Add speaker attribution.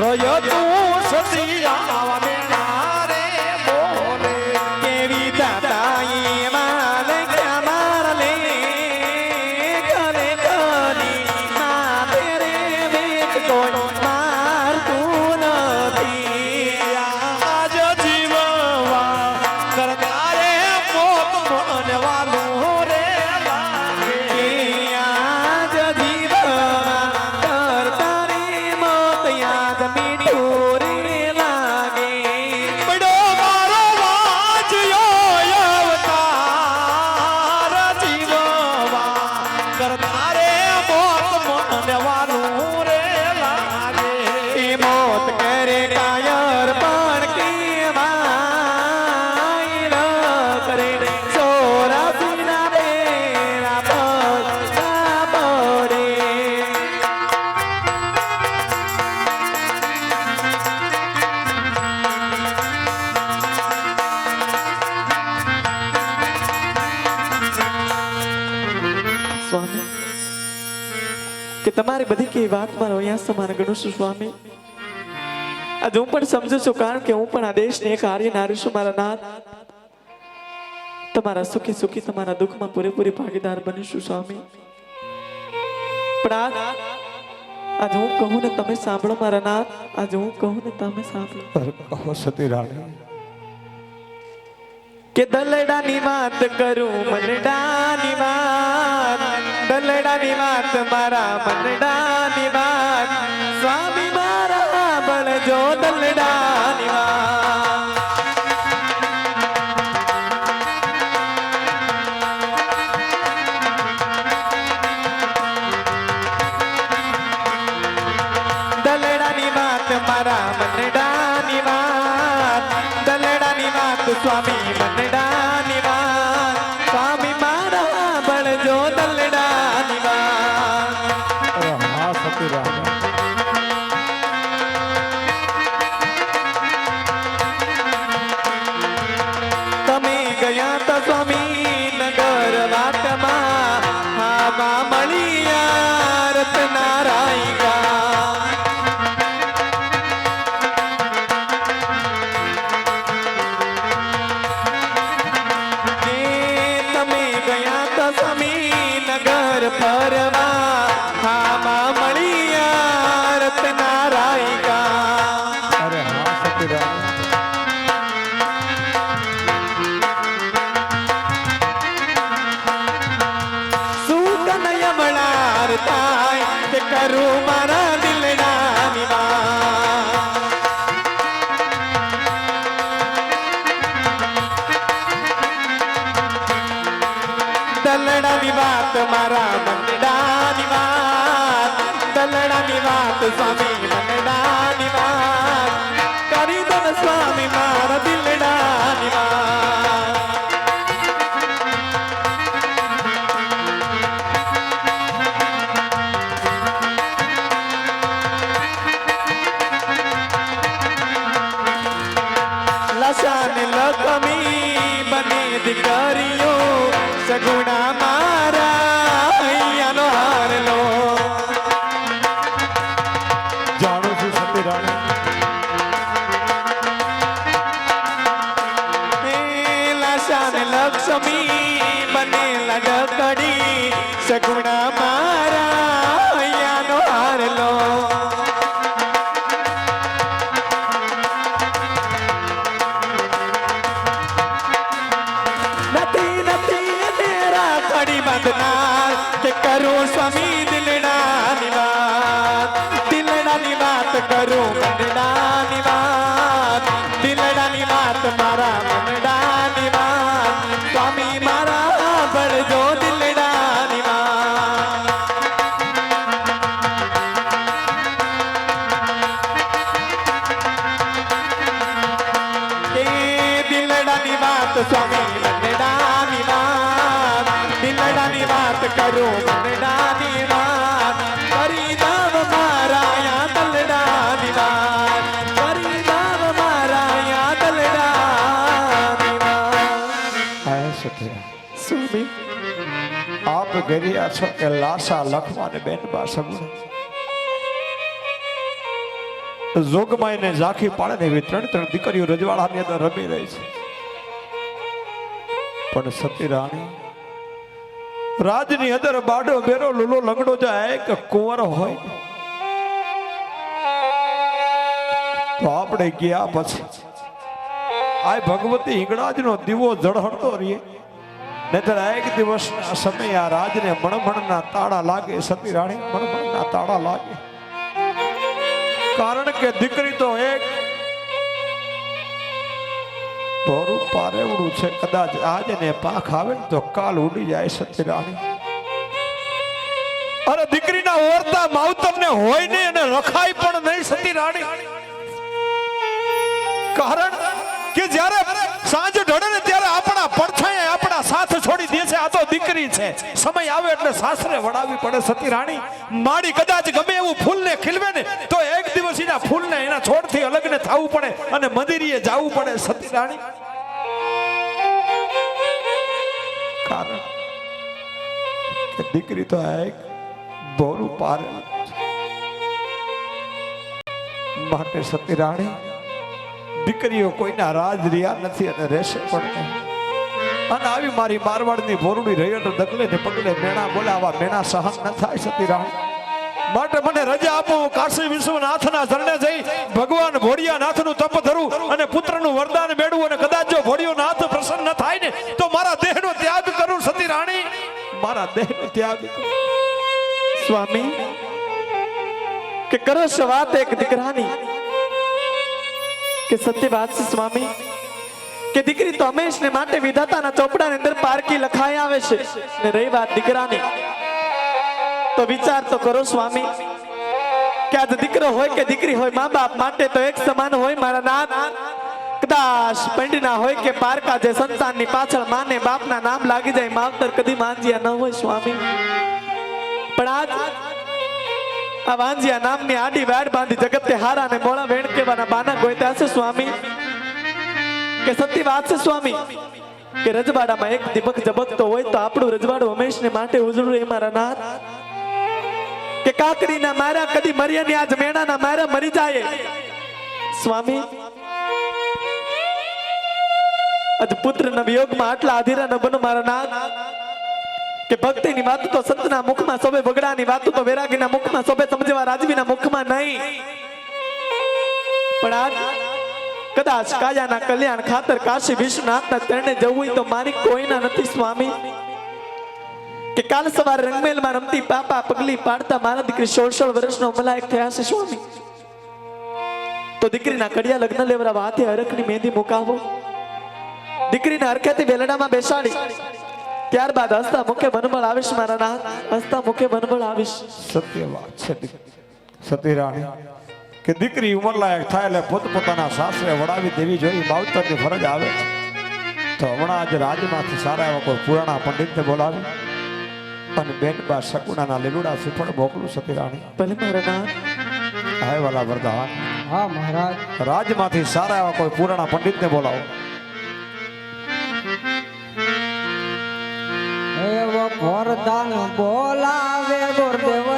Speaker 1: રહ્યો તું સતિયા વાત મારો અહીંયા સમાન ગણું છું સ્વામી. આજે હું પણ સમજુ છું કારણ કે હું પણ આ દેશને એક આર્ય નારી છું મારા નાથ. તમારા સુખી સુખી તમારા દુઃખમાં પૂરેપૂરી ભાગીદાર બનીશું સ્વામી. પણ આજે હું કહું ને તમે સાંભળો મારા નાથ. આજે હું કહું ને તમે સાંભળો.
Speaker 2: કહો સતી રાણી.
Speaker 1: કે દલડાની વાત કરું મનડાની વાત. દલડાની વાત મારા મનડાની વાત. સ્વામી
Speaker 2: સતી રાણી
Speaker 1: તમે ગયા તો સ્વામી નગર વાતમાં હામાં મળ્યા રતનારાયણ ને દલડાની વાત, મારા મંડાની વાત. દલડાની વાત, સ્વામી મંડાની વાત. કરી દો સ્વામી, મારા દિલડાની વાત. લસાન લખમી બને દીકરીઓ સગુણા મારા
Speaker 2: આપ ગરિયા છો કે લાસા લખવાને બેન બા સગુણ જોગમાય ને ઝાંખી પાડે ને એવી ત્રણ ત્રણ દીકરીઓ રજવાડાની અંદર રમી રહી છે. પણ સતી રાણી, રાજની અંદર બાડો બેરો લુલો લંગડો જાય કે કુંવર હોય. તો આપણે ગયા પછી આ ભગવતી હિંગળાજનો દીવો જળહળતો રહીએ. નહીતર એક દિવસના સમયે આ રાજને મણમણના તાળા લાગે, સતી રાણી, મણમણના તાળા લાગે. કારણ કે દીકરી તો એક ઢોરું પારેવડું છે. કદાચ આજ ને પાંખ આવે ને તો કાલ ઉડી જાય સતી રાણી. અરે દીકરીના ઓરતા માવતર ને હોય નહીં અને રખાય પણ નહીં સતી રાણી. કારણ કે જ્યારે દે છે આ તો દીકરી છે. સમય આવે એટલે સાસરે વડાવી પડે સતી રાણી. માડી કદાચ ગમે એવું ફૂલને ખીલવે ને, તો એક દિવસ એના ફૂલને એના છોડથી અલગ ને થવું પડે અને મંદિરીએ જવું પડે સતી રાણી. કારણ દીકરી તો એક બોરું પારે માટે સતી રાણી, દીકરીઓ કોઈના રાજ રહ્યા નથી અને રહેશે પણ નહીં. અને આવી મારી મારવાડની ભોરડી તો દગલે ને પગલે મેણા બોલાવા મેણા સહન ન થાય સતી રાણી માટે મને રજા આપો, હું કાશી વિશ્વનાથના ચરણે જઈ ભગવાન ભોળિયાનાથનું તપ ધરું અને પુત્રનું વરદાન મેળવું અને કદાચ જો ભોળિયોનાથ પ્રસન્ન થાય ને, તો મારા દેહનો ત્યાગ કરું સતી રાણી મારા દેહનો ત્યાગ
Speaker 1: સ્વામી, કે કરો વાત એક દીકરાની? કે સત્ય વાત છે સ્વામી? કે દીકરી તો હંમેશને માટે વિધાતાના ચોપડાની અંદર પારકી લખાઈ આવે છે. ને રહી વાત દીકરાની. તો વિચાર તો કરો સ્વામી, કે આજે દીકરો હોય કે દીકરી હોય મા બાપ માટે તો એક સમાન હોય મારા નાથ કદાચ પંડના હોય કે પારકા જે સંતાનની પાછળ માને બાપના નામ લાગી જાય માવતર કદી માંજ્યા ન હોય સ્વામી. પણ આજ આ વાંજિયા નામની આડી વાડ બાંધી જગતે હારા ને મોળા વેણ કેવાના બાના ગોઈતા છે સ્વામી. કે સત્ય વાત છે, સ્વામી? કે રજવાડામાં એક દીપક ઝબકતો હોય તો આપણું રજવાડું હંમેશને માટે ઉજળું એ મારા નાથ? કે કાકડીના મારા કદી મર્યા ને આજ મેણાના મારા મરી જાય? સ્વામી, આજ પુત્રના વિયોગમાં આટલા અધીરા ન બનો, મારા નાથ. કે ભક્તિની વાત તો સંતના મુખમાં સોબે બગડાની વાત તો વૈરાગીના મુખમાં સોબે સમજવા રાજવીના મુખમાં નહીં. પણ આજ કદાચ કાયાના કલ્યાણ ખાતર કાશી વિશ્વનાથના ચરણે જવું હોય તો મારી કોઈના નથી, સ્વામી. કે કાલ સવારે રંગમેલમાં રમતી પાપા પગલી પાડતા મારા દીકરી સોળ સોળ વર્ષનો મલાયક થયા છે, સ્વામી. તો દીકરીના કડિયા લગ્ન લેવરાવા હાથે હરખની મહેંદી મુકાવો. દીકરીને હરખેથી વેલડામાં બેસાડી. ત્યારબાદ હસતા મુખે મનમળ આવીશ, મારા નાથ. હસતા મુખે મનમળ આવીશ.
Speaker 2: સત્ય વાત છે, સતી રાણી. કે દીકરી ઉંમરલાયક થાય એટલે પોતપોતાના સાસરે વડાવી દેવી જોઈ માવતરની ફરજ આવે છે. તો હમણાં જ રાજમાંથી સારા એવા કોઈ પુરાણા પંડિતને બોલાવી અને બેન બા શકુણાના લીલુડા શ્રીફળ મોકલું સતી રાણી.
Speaker 1: ભલે મારા
Speaker 2: હાય વાલા વરદાન
Speaker 3: હા મહારાજ.
Speaker 2: રાજમાંથી સારા એવા કોઈ પુરાણા પંડિતને બોલાવો.
Speaker 3: એવો વરદાન બોલાવે ગુરુદેવ